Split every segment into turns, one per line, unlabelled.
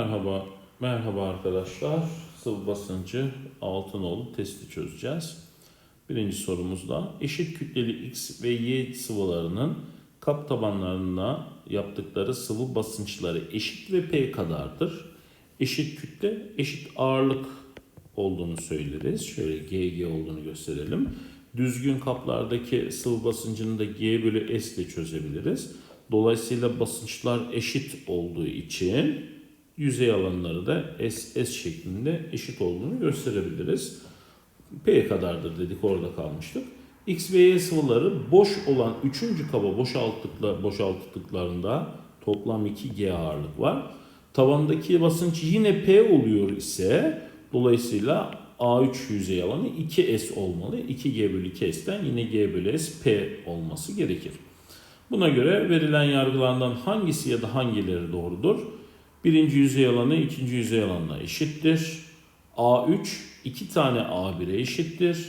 Merhaba, merhaba arkadaşlar. Sıvı basıncı altın olup testi çözeceğiz. Birinci sorumuzda eşit kütleli X ve Y sıvılarının kap tabanlarına yaptıkları sıvı basınçları eşit ve P kadardır. Eşit kütle, eşit ağırlık olduğunu söyleriz. Şöyle GG olduğunu gösterelim. Düzgün kaplardaki sıvı basıncını da G bölü S ile çözebiliriz. Dolayısıyla basınçlar eşit olduğu için yüzey alanları da S, S şeklinde eşit olduğunu gösterebiliriz. P kadardır dedik orada kalmıştık. X ve Y sıvıları boş olan 3. kaba boşalttıkla, boşalttıklarında toplam 2G ağırlık var. Tavandaki basınç yine P oluyor ise dolayısıyla A3 yüzey alanı 2S olmalı. 2G bölü 2S'ten yine G bölü S P olması gerekir. Buna göre verilen yargılardan hangisi ya da hangileri doğrudur? Birinci yüzey alanı ikinci yüzey alanına eşittir. A3 iki tane A1'e eşittir.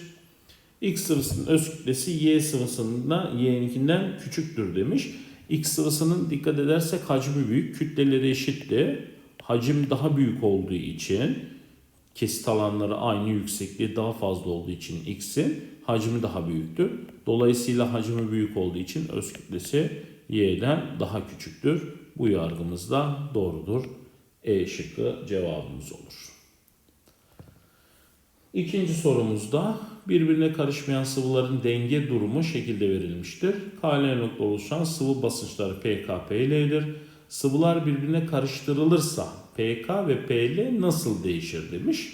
X sıvısının öz kütlesi Y sıvısından Y'ninkinden küçüktür demiş. X sıvısının dikkat edersek hacmi büyük, kütleleri eşitti. Hacim daha büyük olduğu için kesit alanları aynı yüksekliği daha fazla olduğu için X'in hacmi daha büyüktür. Dolayısıyla hacmi büyük olduğu için öz kütlesi Y'den daha küçüktür. Bu yargımız da doğrudur. E şıkkı cevabımız olur. İkinci sorumuzda birbirine karışmayan sıvıların denge durumu şekilde verilmiştir. KL nokta oluşan sıvı basınçları PK, PL'dir. Sıvılar birbirine karıştırılırsa PK ve PL nasıl değişir demiş.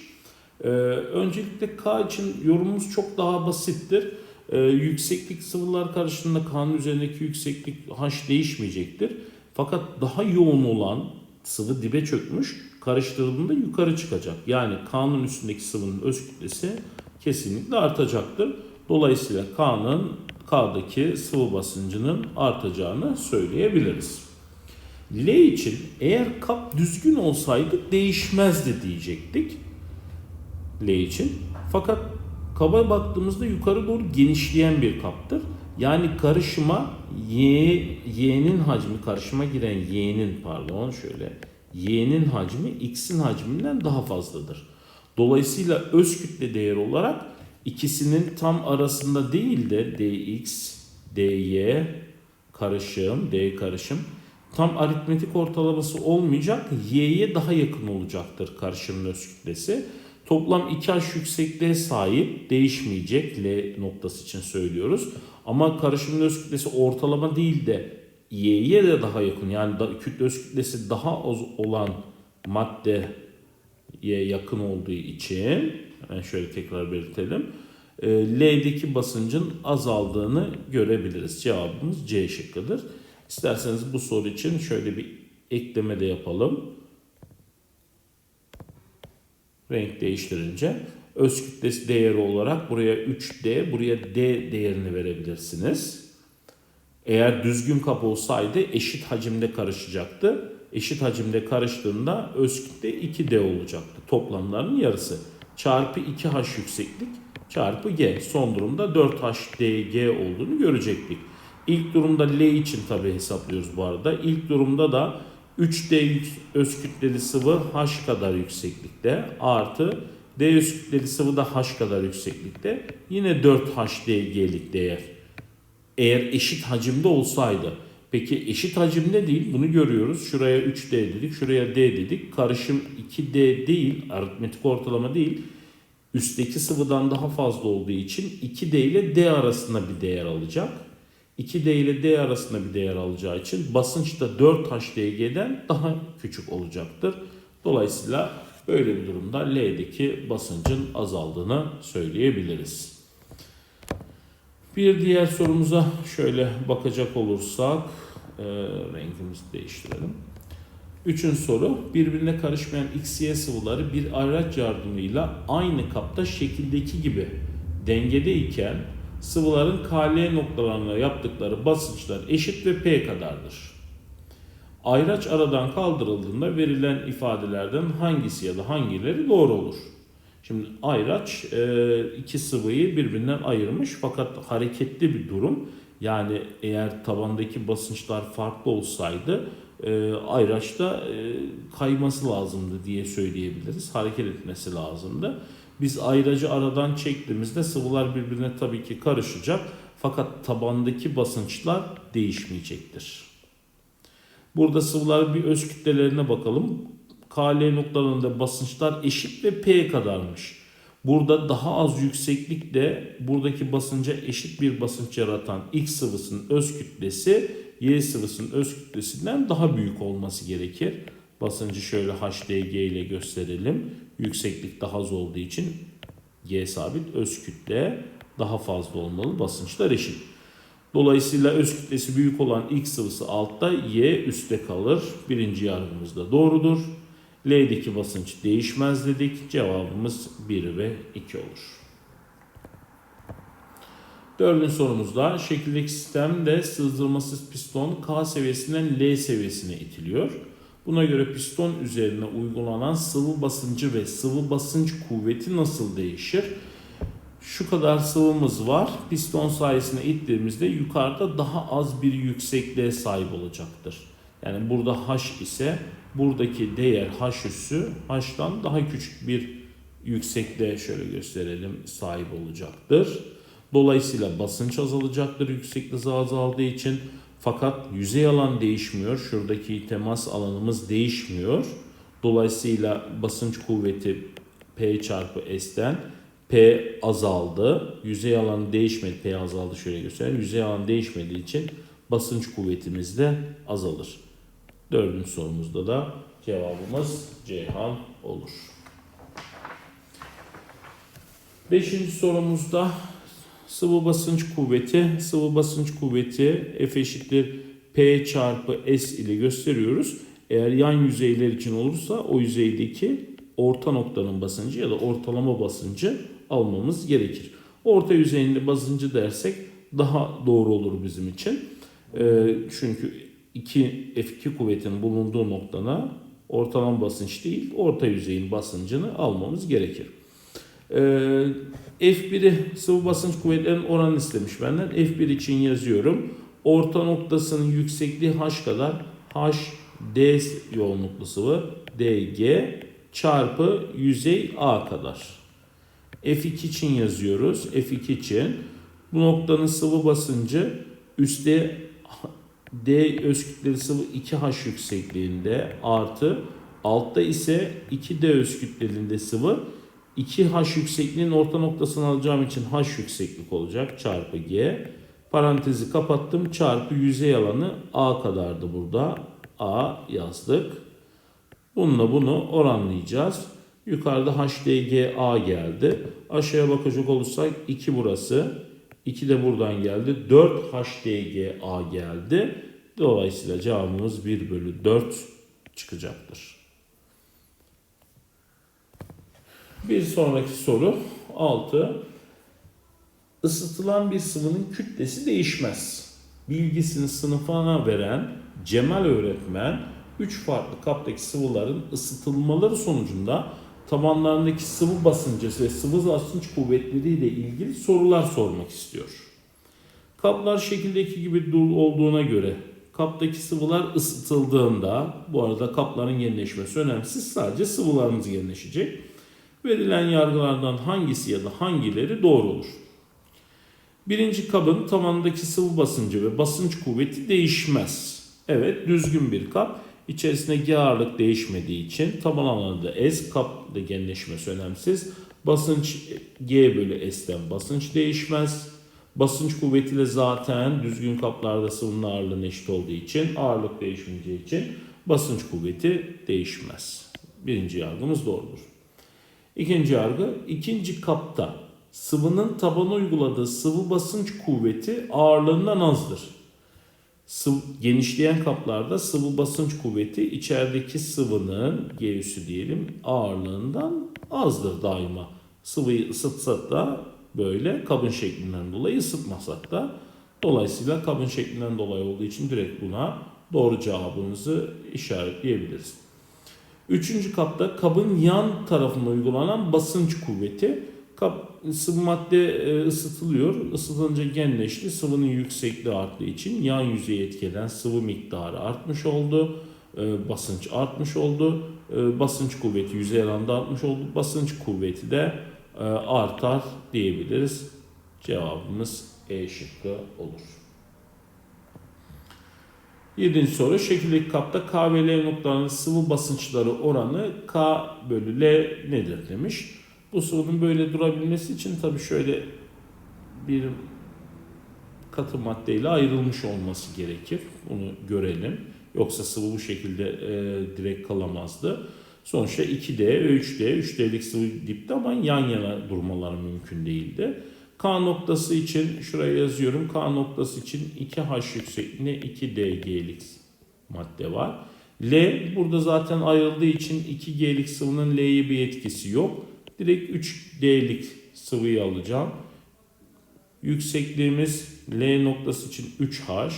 Ee, öncelikle K için yorumumuz çok daha basittir. Ee, yükseklik sıvılar karıştığında K'nın üzerindeki yükseklik H değişmeyecektir. Fakat daha yoğun olan sıvı dibe çökmüş karıştırıldığında yukarı çıkacak. Yani K'nın üstündeki sıvının öz kütlesi kesinlikle artacaktır. Dolayısıyla K'nın K'daki sıvı basıncının artacağını söyleyebiliriz. L için eğer kap düzgün olsaydı değişmezdi diyecektik. L için. Fakat kaba baktığımızda yukarı doğru genişleyen bir kaptır. Yani karışıma Y, Y'nin hacmi, karışıma giren Y'nin pardon şöyle Y'nin hacmi X'in hacminden daha fazladır. Dolayısıyla öz kütle değeri olarak ikisinin tam arasında değil de dx, dy karışım, d karışım tam aritmetik ortalaması olmayacak. Y'ye daha yakın olacaktır karışımın öz kütlesi. Toplam 2H yüksekliğe sahip değişmeyecek L noktası için söylüyoruz. Ama karışımın öz kütlesi ortalama değil de Y'ye de daha yakın yani da, kütle öz kütlesi daha az olan maddeye yakın olduğu için hemen şöyle tekrar belirtelim. E, L'deki basıncın azaldığını görebiliriz. Cevabımız C şıkkıdır. İsterseniz bu soru için şöyle bir ekleme de yapalım. Renk değiştirince öz kütlesi değeri olarak buraya 3D, buraya D değerini verebilirsiniz. Eğer düzgün kap olsaydı eşit hacimde karışacaktı. Eşit hacimde karıştığında öz kütle 2D olacaktı. Toplamların yarısı. Çarpı 2H yükseklik çarpı G. Son durumda 4HDG olduğunu görecektik. İlk durumda L için tabi hesaplıyoruz bu arada. İlk durumda da 3D öz kütleli sıvı H kadar yükseklikte artı D öz kütleli sıvı da H kadar yükseklikte. Yine 4HDG'lik değer. Eğer eşit hacimde olsaydı. Peki eşit hacimde değil bunu görüyoruz. Şuraya 3D dedik, şuraya D dedik. Karışım 2D değil, aritmetik ortalama değil. Üstteki sıvıdan daha fazla olduğu için 2D ile D arasında bir değer alacak. 2D ile D arasında bir değer alacağı için basınç da 4HDG'den daha küçük olacaktır. Dolayısıyla böyle bir durumda L'deki basıncın azaldığını söyleyebiliriz. Bir diğer sorumuza şöyle bakacak olursak e, rengimizi değiştirelim. Üçüncü soru birbirine karışmayan XY sıvıları bir araç yardımıyla aynı kapta şekildeki gibi dengedeyken sıvıların KL noktalarına yaptıkları basınçlar eşit ve P kadardır. Ayraç aradan kaldırıldığında verilen ifadelerden hangisi ya da hangileri doğru olur? Şimdi ayraç e, iki sıvıyı birbirinden ayırmış fakat hareketli bir durum. Yani eğer tabandaki basınçlar farklı olsaydı e, ayraçta e, kayması lazımdı diye söyleyebiliriz. Hareket etmesi lazımdı. Biz ayracı aradan çektiğimizde sıvılar birbirine tabii ki karışacak. Fakat tabandaki basınçlar değişmeyecektir. Burada sıvılar bir öz kütlelerine bakalım. KL noktalarında basınçlar eşit ve P kadarmış. Burada daha az yükseklikte buradaki basınca eşit bir basınç yaratan X sıvısının öz kütlesi Y sıvısının öz kütlesinden daha büyük olması gerekir. Basıncı şöyle HDG ile gösterelim. Yükseklik daha az olduğu için G sabit öz kütle daha fazla olmalı. Basınçlar eşit. Dolayısıyla öz kütlesi büyük olan X sıvısı altta, Y üstte kalır. Birinci yargımız da doğrudur. L'deki basınç değişmez dedik. Cevabımız 1 ve 2 olur. Dördüncü sorumuzda şekildeki sistemde sızdırmasız piston K seviyesinden L seviyesine itiliyor. Buna göre piston üzerine uygulanan sıvı basıncı ve sıvı basınç kuvveti nasıl değişir? Şu kadar sıvımız var. Piston sayesinde ittiğimizde yukarıda daha az bir yüksekliğe sahip olacaktır. Yani burada H ise buradaki değer H üssü H'tan daha küçük bir yüksekliğe şöyle gösterelim sahip olacaktır. Dolayısıyla basınç azalacaktır yükseklik azaldığı için. Fakat yüzey alan değişmiyor. Şuradaki temas alanımız değişmiyor. Dolayısıyla basınç kuvveti P çarpı S'ten P azaldı. Yüzey alanı değişmedi. P azaldı şöyle göstereyim. Yüzey alanı değişmediği için basınç kuvvetimiz de azalır. Dördüncü sorumuzda da cevabımız Ceyhan olur. Beşinci sorumuzda sıvı basınç kuvveti, sıvı basınç kuvveti F eşittir P çarpı S ile gösteriyoruz. Eğer yan yüzeyler için olursa o yüzeydeki orta noktanın basıncı ya da ortalama basıncı almamız gerekir. Orta yüzeyinde basıncı dersek daha doğru olur bizim için. Ee, çünkü 2 F2 kuvvetin bulunduğu noktana ortalama basınç değil, orta yüzeyin basıncını almamız gerekir. Ee, F1'i sıvı basınç kuvvetlerinin oranını istemiş benden. F1 için yazıyorum. Orta noktasının yüksekliği H kadar H D yoğunluklu sıvı DG çarpı yüzey A kadar. F2 için yazıyoruz. F2 için bu noktanın sıvı basıncı üstte D öz kütleli sıvı 2H yüksekliğinde artı altta ise 2D öz kütleliğinde sıvı 2H yüksekliğinin orta noktasını alacağım için H yükseklik olacak çarpı G. Parantezi kapattım çarpı yüzey alanı A kadardı burada. A yazdık. Bununla bunu oranlayacağız. Yukarıda HDGA geldi. Aşağıya bakacak olursak 2 burası. 2 de buradan geldi. 4 HDGA geldi. Dolayısıyla cevabımız 1 bölü 4 çıkacaktır. Bir sonraki soru 6. Isıtılan bir sıvının kütlesi değişmez. Bilgisini sınıfına veren Cemal öğretmen 3 farklı kaptaki sıvıların ısıtılmaları sonucunda tabanlarındaki sıvı basıncı ve sıvı basınç kuvvetleriyle ilgili sorular sormak istiyor. Kaplar şekildeki gibi olduğuna göre kaptaki sıvılar ısıtıldığında bu arada kapların genleşmesi önemsiz sadece sıvılarımız genleşecek. Verilen yargılardan hangisi ya da hangileri doğru olur? Birinci kabın tavanındaki sıvı basıncı ve basınç kuvveti değişmez. Evet düzgün bir kap. İçerisinde ağırlık değişmediği için taban alanı da S, kap da genleşmesi önemsiz. Basınç G bölü S'ten basınç değişmez. Basınç kuvvetiyle zaten düzgün kaplarda sıvının ağırlığının eşit olduğu için ağırlık değişmeyeceği için basınç kuvveti değişmez. Birinci yargımız doğrudur. İkinci yargı ikinci kapta sıvının tabana uyguladığı sıvı basınç kuvveti ağırlığından azdır. Sıvı, genişleyen kaplarda sıvı basınç kuvveti içerideki sıvının G diyelim ağırlığından azdır daima. Sıvıyı ısıtsak da böyle kabın şeklinden dolayı ısıtmasak da dolayısıyla kabın şeklinden dolayı olduğu için direkt buna doğru cevabımızı işaretleyebiliriz. Üçüncü kapta kabın yan tarafına uygulanan basınç kuvveti. Kap, sıvı madde e, ısıtılıyor. Isıtınca genleşti. Sıvının yüksekliği arttığı için yan yüzeye etkilenen sıvı miktarı artmış oldu. e, basınç artmış oldu. E, basınç kuvveti yüzey alanda artmış oldu. Basınç kuvveti de artar diyebiliriz. Cevabımız E şıkkı olur. Yedinci soru. Şekildeki kapta K ve L noktalarının sıvı basınçları oranı K bölü L nedir demiş. Bu sıvının böyle durabilmesi için tabii şöyle bir katı maddeyle ayrılmış olması gerekir. Bunu görelim. Yoksa sıvı bu şekilde e, direkt kalamazdı. Sonuçta 2D ve 3D, 3D'lik sıvı dipte ama yan yana durmaları mümkün değildi. K noktası için şuraya yazıyorum. K noktası için 2H yüksekliğinde 2DG'lik madde var. L burada zaten ayrıldığı için 2G'lik sıvının L'ye bir etkisi yok. Direkt 3D'lik sıvıyı alacağım. Yüksekliğimiz L noktası için 3H.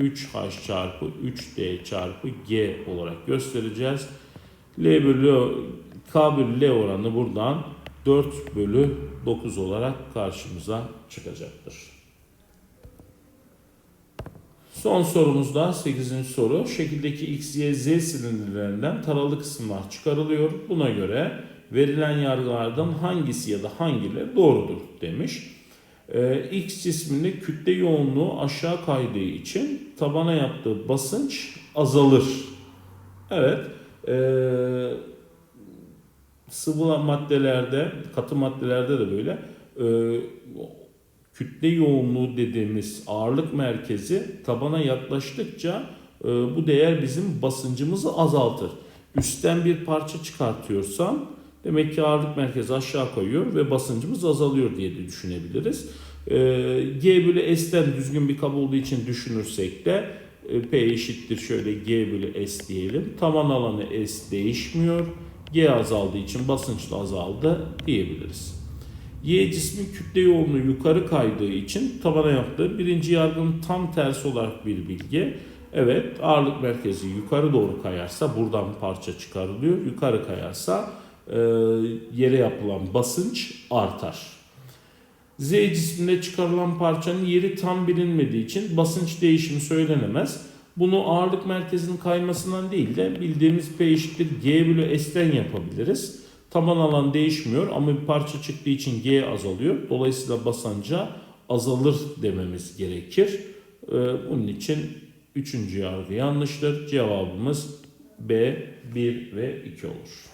3H çarpı 3D çarpı G olarak göstereceğiz. L bölü K bölü L oranı buradan 4 bölü 9 olarak karşımıza çıkacaktır. Son sorumuzda 8. soru. Şekildeki X, Y, Z silindirlerinden taralı kısımlar çıkarılıyor. Buna göre verilen yargılardan hangisi ya da hangileri doğrudur demiş. Ee, X cisminde kütle yoğunluğu aşağı kaydığı için tabana yaptığı basınç azalır. Evet. Ee, sıvı maddelerde, katı maddelerde de böyle e, kütle yoğunluğu dediğimiz ağırlık merkezi tabana yaklaştıkça e, bu değer bizim basıncımızı azaltır. Üstten bir parça çıkartıyorsam demek ki ağırlık merkezi aşağı kayıyor ve basıncımız azalıyor diye de düşünebiliriz. E, G bölü S'ten düzgün bir kap olduğu için düşünürsek de e, P eşittir şöyle G bölü S diyelim. Taban alanı S değişmiyor. G azaldığı için basınç da azaldı diyebiliriz. Y cismin kütle yoğunluğu yukarı kaydığı için tabana yaptığı birinci yargının tam tersi olarak bir bilgi. Evet ağırlık merkezi yukarı doğru kayarsa buradan parça çıkarılıyor. Yukarı kayarsa e, yere yapılan basınç artar. Z cisminde çıkarılan parçanın yeri tam bilinmediği için basınç değişimi söylenemez. Bunu ağırlık merkezinin kaymasından değil de bildiğimiz P eşittir G bölü S'ten yapabiliriz. Taban alan değişmiyor ama bir parça çıktığı için G azalıyor. Dolayısıyla basınca azalır dememiz gerekir. Ee, bunun için üçüncü yargı yanlıştır. Cevabımız B 1 ve 2 olur.